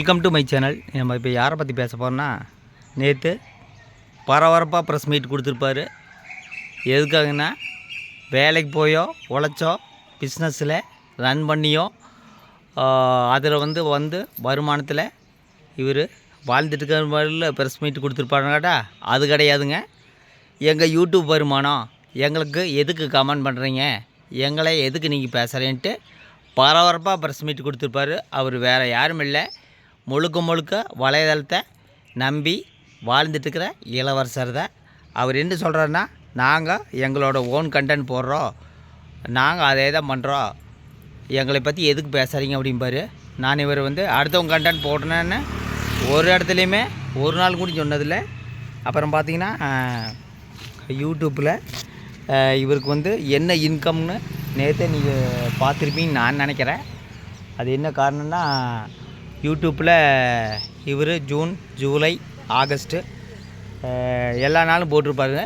Welcome to my channel நம்ம இப்போ யாரை பற்றி பேச போகிறோன்னா நேற்று பரபரப்பாக ப்ரெஸ் மீட் கொடுத்துருப்பாரு. எதுக்காகன்னா வேலைக்கு போயோ உழைச்சோ பிஸ்னஸில் ரன் பண்ணியோ அதில் வந்து வந்து வருமானத்தில் இவர் வாழ்ந்துட்டு இருக்கிற மாதிரில ப்ரெஸ் மீட் கொடுத்துருப்பாருங்கடா அது கிடையாதுங்க. எங்கள் யூடியூப் வருமானம் எங்களுக்கு எதுக்கு கமெண்ட் பண்ணுறீங்க எங்களை எதுக்கு நீங்கள் பேசுகிறேன்ட்டு பரபரப்பாக ப்ரெஸ் மீட் கொடுத்துருப்பாரு. அவர் வேறு யாரும் இல்லை. முழுக்க முழுக்க வலைதளத்தை நம்பி வாழ்ந்துட்டுருக்கிற இளவரசர் தான். அவர் என்ன சொல்கிறாருன்னா நாங்கள் எங்களோட ஓன் கண்டென்ட் போடுறோம். நாங்கள் அதே தான் பண்ணுறோம் எங்களை பற்றி எதுக்கு பேசுகிறீங்க அப்படிம்பாரு நான் இவர் வந்து அடுத்தவங்க கண்டென்ட் போடுறேன்னு ஒரு இடத்துலையுமே ஒரு நாள் கூட சொன்னதில்லை. அப்புறம் பார்த்தீங்கன்னா யூடியூப்பில் இவருக்கு வந்து என்ன இன்கம்னு நேற்று நீங்கள் பார்த்துருப்பீங்கன்னு நான் நினைக்கிறேன். அது என்ன காரணம்னா யூடியூப்பில் இவர் ஜூன் ஜூலை ஆகஸ்ட்டு எல்லா நாளும் போட்டிருப்பாருங்க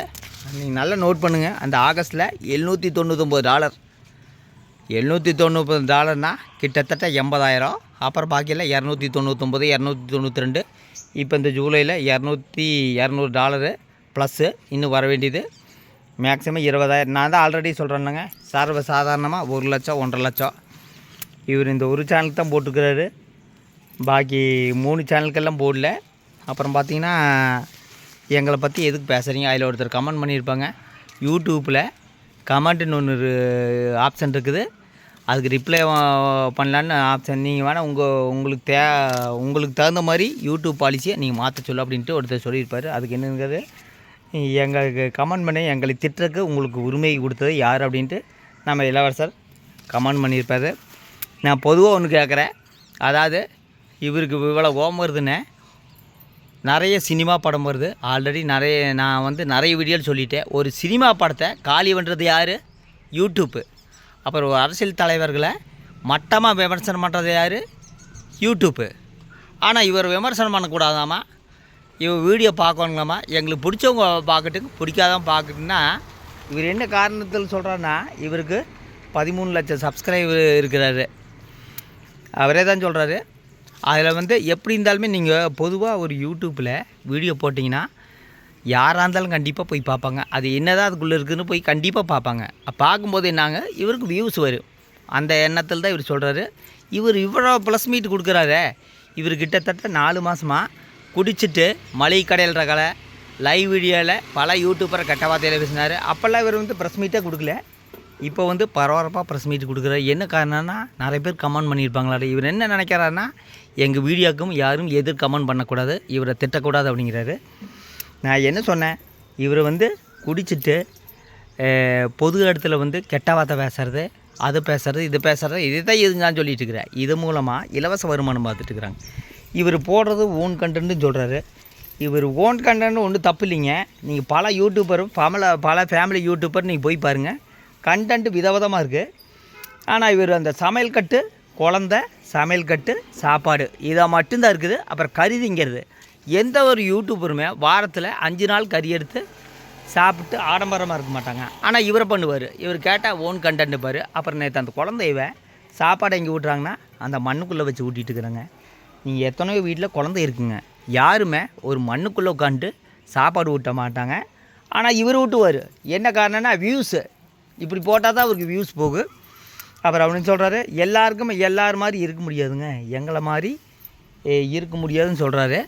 நீங்கள் நல்லா நோட் பண்ணுங்கள் அந்த ஆகஸ்ட்டில் எழுநூற்றி தொண்ணூற்றொம்பது டாலர். எழுநூற்றி தொண்ணூறு டாலர்னால் கிட்டத்தட்ட எண்பதாயிரம். அப்புறம் பாக்கியில் இரநூத்தி தொண்ணூற்றொம்பது இரநூத்தி தொண்ணூற்றி ரெண்டு. இப்போ இந்த ஜூலையில் இரநூத்தி இரநூறு டாலரு ப்ளஸ்ஸு இன்னும் வர வேண்டியது. மேக்ஸிமம் இருபதாயிரம். நான் தான் ஆல்ரெடி சொல்கிறேன்னுங்க சர்வ சாதாரணமாக ஒரு லட்சம் ஒன்றரை லட்சம். இவர் இந்த ஒரு சேனல் தான் போட்டுக்கிறாரு பாக்கி மூணு சேனலுக்கெல்லாம் போடல. அப்புறம் பார்த்தீங்கன்னா எங்களை பற்றி எதுக்கு பேசுகிறீங்க அதில் ஒருத்தர் கமெண்ட் பண்ணியிருப்பாங்க. யூடியூப்பில் கமெண்ட்டுன்னு ஒன்று ஆப்ஷன் இருக்குது. அதுக்கு ரிப்ளை பண்ணலான்னு ஆப்ஷன் நீங்கள் வேணால் உங்கள் உங்களுக்கு தே உங்களுக்கு தகுந்த மாதிரி யூடியூப் பாலிசியை நீங்கள் மாற்ற சொல்லு அப்படின்ட்டு ஒருத்தர் சொல்லியிருப்பார். அதுக்கு என்னங்கிறது எங்களுக்கு கமெண்ட் பண்ணி எங்களை திட்டுறதுக்கு உங்களுக்கு உரிமை கொடுத்தது யார் அப்படின்ட்டு நம்ம இளவரசர் கமெண்ட் பண்ணியிருப்பாரு. நான் பொதுவாக ஒன்று கேட்குறேன் அதாவது இவருக்கு இவ்வளோ ஓம் வருதுன்னு நிறைய சினிமா படம் வருது. ஆல்ரெடி நிறைய நான் வந்து நிறைய வீடியோவில் சொல்லிட்டேன். ஒரு சினிமா படத்தை காலி பண்ணுறது யார்? யூடியூப்பு அப்புறம் அரசியல் தலைவர்களை மட்டமாக விமர்சனம் பண்ணுறது யார்? யூடியூப்பு ஆனால் இவர் விமர்சனம் பண்ணக்கூடாதாமா? இவர் வீடியோ பார்க்கணுங்களாமா? எங்களுக்கு பிடிச்சவங்க பார்க்கட்டுங்க. பிடிக்காதவங்க பார்க்கட்டுன்னா இவர் என்ன காரணத்தில் சொல்கிறாருன்னா இவருக்கு பதிமூணு லட்சம் சப்ஸ்கிரைபர் இருக்கிறாரு. அவரே தான் சொல்கிறாரு அதில் வந்து எப்படி இருந்தாலுமே நீங்கள் பொதுவாக ஒரு யூடியூப்பில் வீடியோ போட்டிங்கன்னா யாராக இருந்தாலும் கண்டிப்பாக போய் பார்ப்பாங்க. அது என்னதான் அதுக்குள்ளே இருக்குதுன்னு போய் கண்டிப்பாக பார்ப்பாங்க. பார்க்கும்போது என்னாங்க? இவருக்கு வியூஸ் வரும். அந்த எண்ணத்தில் தான் இவர் சொல்கிறாரு இவர் இவ்வளோ ப்ளஸ் மீட் கொடுக்குறாரே. இவர் கிட்டத்தட்ட நாலு மாதமாக குடிச்சிட்டு மளிகை கடையில் இருக்கலை லைவ் வீடியோவில் பல யூடியூபரை கெட்ட வார்த்தையில் பேசினார் அப்போல்லாம் இவர் வந்து ப்ரெஸ் மீட்டே கொடுக்கல. இப்போ வந்து பரபரப்பாக ப்ரெஸ் மீட் கொடுக்குறாரு என்ன காரணம்னா நிறைய பேர் கமெண்ட் பண்ணியிருப்பாங்களா இவர் என்ன நினைக்கிறாருன்னா எங்கள் வீடியோக்கும் யாரும் எதிர் கமெண்ட் பண்ணக்கூடாது இவரை திட்டக்கூடாது அப்படிங்கிறாரு. நான் என்ன சொன்னேன் இவர் வந்து குடிச்சிட்டு பொது இடத்துல வந்து கெட்ட வார்த்தை பேசுறது அது பேசுறது இது பேசுறது இதை தான் இதுதான் சொல்லிட்டு இருக்கிறேன் இது மூலமாக இலவச வருமானம் பார்த்துட்டு இருக்கிறாங்க. இவர் போடுறது ஓன் கண்டென்ட்னு சொல்கிறாரு இவர் ஓன் கண்டென்ட் ஒன்றும் தப்பு இல்லைங்க. நீங்கள் பல யூடியூபரும் பல பல ஃபேமிலி யூடியூபர் நீங்கள் போய் பாருங்கள் கண்டென்ட் விதவிதமாக இருக்குது ஆனால் இவர் அந்த சமையல் கட்டு குழந்த சமையல் கட்டு சாப்பாடு இதை மட்டும்தான் இருக்குது. அப்புறம் கறி திங்கிறது எந்த ஒரு யூடியூபருமே வாரத்தில் அஞ்சு நாள் கறி எடுத்து சாப்பிட்டு ஆடம்பரமாக இருக்க மாட்டாங்க. ஆனால் இவரை பண்ணுவார். இவர் கேட்டால் ஓன் கண்டென்ட் பாரு. அப்புறம் நேற்று அந்த குழந்தைய சாப்பாடு எங்கே ஊட்டுறாங்கன்னா அந்த மண்ணுக்குள்ளே வச்சு ஊட்டிகிட்டு இருக்கிறாங்க. நீங்கள் எத்தனையோ வீட்டில் குழந்தை இருக்குங்க. யாருமே ஒரு மண்ணுக்குள்ளே உட்காந்துட்டு சாப்பாடு ஊட்ட மாட்டாங்க. ஆனால் இவர் ஊட்டுவார். என்ன காரணம்னா வியூஸு இப்படி போட்டால் தான் அவருக்கு வியூஸ் போகும் அப்புறம் அப்படின்னு சொல்கிறாரு எல்லாருக்கும் எல்லார் மாதிரி இருக்க முடியாதுங்க. எங்களை மாதிரி இருக்க முடியாதுன்னு சொல்கிறாரு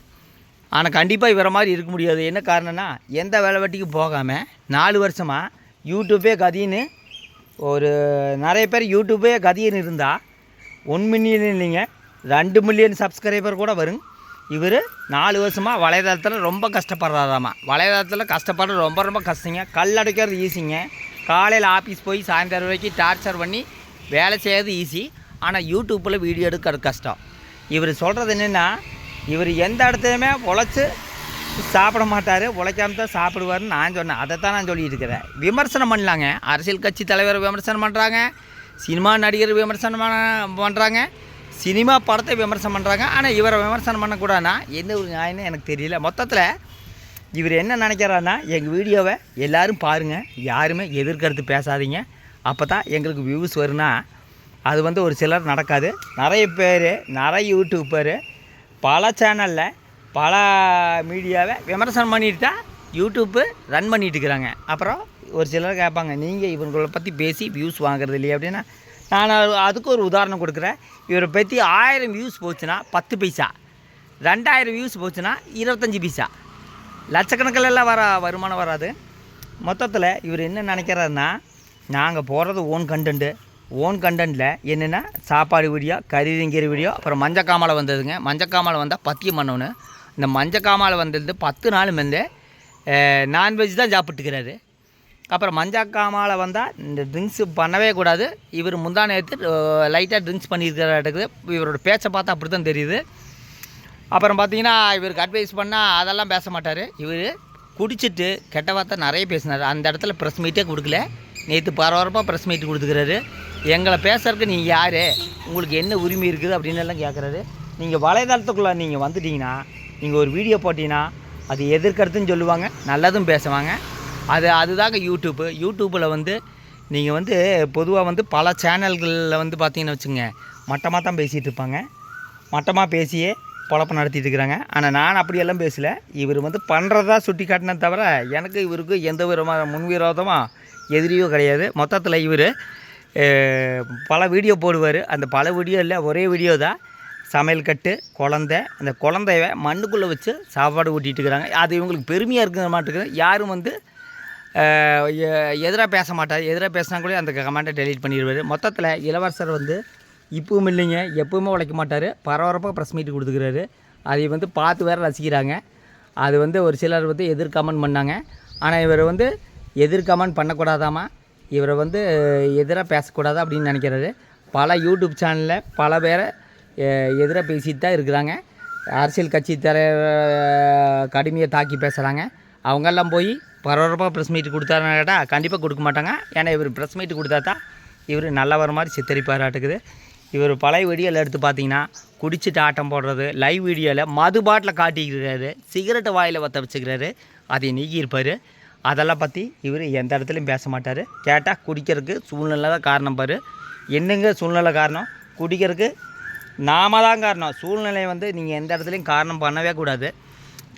ஆனால் கண்டிப்பாக இவரை மாதிரி இருக்க முடியாது. என்ன காரணம்னா எந்த வேலை வெட்டிக்கும் போகாமல் நாலு வருஷமாக யூடியூப்பே கதின்னு ஒரு நிறைய பேர் யூடியூப்பே கதின்னு இருந்தால் ஒன் மில்லியன் இல்லைங்க ரெண்டு மில்லியன் சப்ஸ்கிரைபர் கூட வரும். இவர் நாலு வருஷமாக வலைதளத்தில் ரொம்ப கஷ்டப்படுறாராமா. வலைதளத்தில் கஷ்டப்படுறது ரொம்ப ரொம்ப கஷ்டங்க. கல் அடைக்கிறது ஈஸிங்க காலையில் ஆஃபீஸ் போய் சாயந்தரம் வரைக்கும் டார்ச்சர் பண்ணி வேலை செய்யறது ஈஸி ஆனால் யூடியூப்பில் வீடியோ எடுக்கிறது கஷ்டம். இவர் சொல்கிறது என்னென்னா இவர் எந்த இடத்துலையுமே உழைச்சி சாப்பிட மாட்டார். உழைக்காம தான் சாப்பிடுவாருன்னு நான் சொன்னேன். அதை தான் நான் சொல்லியிருக்கிறேன் இருக்கிறேன். விமர்சனம் பண்ணலாங்க. அரசியல் கட்சி தலைவர் விமர்சனம் பண்ணுறாங்க சினிமா நடிகர் விமர்சனம் பண்ணுறாங்க சினிமா படத்தை விமர்சனம் பண்ணுறாங்க ஆனால் இவரை விமர்சனம் பண்ணக்கூடாதுன்னா என்ன ஒரு நியாயம்னு எனக்கு தெரியல. மொத்தத்தில் இவர் என்ன நினைக்கிறாருன்னா எங்கள் வீடியோவை எல்லோரும் பாருங்கள் யாருமே எதிர்கருத்து பேசாதீங்க. அப்போ தான் எங்களுக்கு வியூஸ் வரும்னா அது வந்து ஒரு சிலர் நடக்காது. நிறைய பேர் நிறைய யூடியூப் பேர் பல சேனலில் பல மீடியாவை விமர்சனம் பண்ணிட்டு தான் யூடியூப்பு ரன் பண்ணிட்டு இருக்கிறாங்க. அப்புறம் ஒரு சிலர் கேட்பாங்க நீங்கள் இவங்களை பற்றி பேசி வியூஸ் வாங்குறது இல்லையா? அப்படின்னா நான் அதுக்கு ஒரு உதாரணம் கொடுக்குறேன். இவரை பற்றி ஆயிரம் வியூஸ் போச்சுன்னா பத்து பைசா. ரெண்டாயிரம் வியூஸ் போச்சுன்னா இருபத்தஞ்சி பைசா. லட்சக்கணக்கில் எல்லாம் வர வருமானம் வராது. மொத்தத்தில் இவர் என்ன நினைக்கிறாருன்னா நாங்கள் போடுறது ஓன் கண்டென்ட்டு ஓன் கண்டென்ட்டில் என்னென்னா சாப்பாடு வீடியோ கறிதிங்கிற வீடியோ அப்புறம் மஞ்சக்காமலை வந்ததுங்க. மஞ்சக்காமலை வந்தால் பத்தியம் பண்ணணும். இந்த மஞ்சக்காமலை வந்தது பத்து நாள் வந்து நான்வெஜ் தான் சாப்பிட்டுக்கிறாரு. அப்புறம் மஞ்சக்காமலை வந்தால் இந்த ட்ரிங்க்ஸ் பண்ணவே கூடாது. இவர் முந்தா நேரத்து லைட்டாக ட்ரிங்க்ஸ் பண்ணியிருக்கிறாட்டுக்குது இவரோட பேச்சை பார்த்தா அப்படி தான் தெரியுது. அப்புறம் பார்த்தீங்கன்னா இவருக்கு அட்வைஸ் பண்ணால் அதெல்லாம் பேச மாட்டார். இவர் குடிச்சிட்டு கெட்ட வார்த்தை நிறைய பேசினார். அந்த இடத்துல ப்ரெஸ் மீட்டே கொடுக்கல. நேற்று பரபரப்பாக ப்ரெஸ் மீட் கொடுத்துக்கிறாரு. எங்களை பேசுறதுக்கு நீங்கள் யார்? உங்களுக்கு என்ன உரிமை இருக்குது அப்படின்னு எல்லாம் கேட்குறாரு நீங்கள் வலைதளத்துக்குள்ளே நீங்கள் வந்துட்டீங்கன்னா நீங்கள் ஒரு வீடியோ போட்டிங்கன்னா அது எதிர்க்கருத்துன்னு சொல்லுவாங்க நல்லதும் பேசுவாங்க. அது அதுதாங்க யூடியூப்பு யூடியூப்பில் வந்து நீங்கள் வந்து பொதுவாக வந்து பல சேனல்களில் வந்து பார்த்தீங்கன்னு வச்சுங்க மட்டமாக தான் பேசிகிட்டு இருப்பாங்க. மட்டமாக பேசியே பொழப்பம் நடத்திட்டு இருக்கிறாங்க ஆனால் நான் அப்படியெல்லாம் பேசலை. இவர் வந்து பண்ணுறதா சுட்டி காட்டினே தவிர எனக்கு இவருக்கு எந்த விதமான முன்விரோதமாக எதிரியோ கிடையாது. மொத்தத்தில் இவர் பல வீடியோ போடுவார். அந்த பல வீடியோ இல்லை ஒரே வீடியோ தான். சமையல் கட்டு குழந்தை. அந்த குழந்தைய மண்ணுக்குள்ளே வச்சு சாப்பாடு ஊட்டிகிட்டு இருக்கிறாங்க அது இவங்களுக்கு பெருமையாக இருக்கிற மாட்டுக்கு யாரும் வந்து எதிராக பேச மாட்டார். எதிராக பேசினா கூட அந்த கமெண்ட்டை டெலீட் பண்ணிடுவார். மொத்தத்தில் இளவரசர் வந்து இப்பவும் இல்லைங்க எப்பவுமே உழைக்க மாட்டார். பரபரப்பாக ப்ரெஸ் மீட் கொடுத்துக்கிறாரு. அதை வந்து பார்த்து வேறு ரசிக்கிறாங்க. அது வந்து ஒரு சிலர் வந்து எதிர் கமெண்ட் பண்ணாங்க. ஆனால் இவர் வந்து எதிர் கமெண்ட் பண்ணக்கூடாதாமா? இவரை வந்து எதிராக பேசக்கூடாது அப்படின்னு நினைக்கிறாரு. பல யூடியூப் சேனலில் பல பேரை எதிராக பேசிட்டு தான் இருக்கிறாங்க. அரசியல் கட்சி தர கடுமையை தாக்கி பேசுகிறாங்க அவங்கெல்லாம் போய் பரபரப்பாக ப்ரெஸ் மீட் கொடுத்தாருன்னு கேட்டால் கண்டிப்பாக கொடுக்க மாட்டாங்க. ஏன்னா இவர் ப்ரெஸ் மீட் கொடுத்தா தான் இவர் நல்லவர் மாதிரி சித்தரிப்பாராட்டுக்குது. இவர் பழைய வீடியோவில் எடுத்து பார்த்தீங்கன்னா குடிச்சிட்டு ஆட்டம் போடுறது லைவ் வீடியோவில் மது பாட்டில் காட்டிக்கிறாரு சிகரெட்டை வாயில் வற்ற வச்சுக்கிறாரு அதை நீக்கியிருப்பார். அதெல்லாம் பற்றி இவர் எந்த இடத்துலையும் பேச மாட்டார். கேட்டால் குடிக்கிறதுக்கு சூழ்நிலை தான் காரணம் பாரு. என்னங்க சூழ்நிலை காரணம்? குடிக்கிறதுக்கு நாம தான் காரணம். சூழ்நிலையை வந்து நீங்கள் எந்த இடத்துலையும் காரணம் பண்ணவே கூடாது.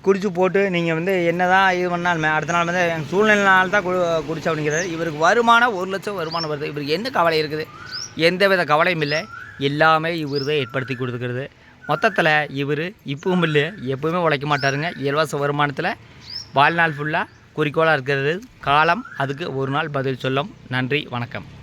குடிச்சு போட்டு நீங்கள் வந்து என்ன தான் இது பண்ணாலுமே அடுத்த நாள் வந்து எங்கள் சூழ்நிலைனால தான் குடி குடிச்ச அப்படிங்கிறது இவருக்கு வருமானம் ஒரு லட்சம் வருமானம் வருது. இவருக்கு என்ன கவலை இருக்குது? எந்த வித கவலையும் இல்லை. எல்லாமே இவர் தான் ஏற்படுத்தி கொடுத்துக்கிறது மொத்தத்தில் இவர் இப்பவும் இல்லை எப்பவுமே உழைக்க மாட்டாருங்க. இலவச வருமானத்தில் வாழ்நாள் ஃபுல்லாக குறிக்கோளாக இருக்கிறது. காலம் அதுக்கு ஒரு நாள் பதில் சொல்லும். நன்றி வணக்கம்.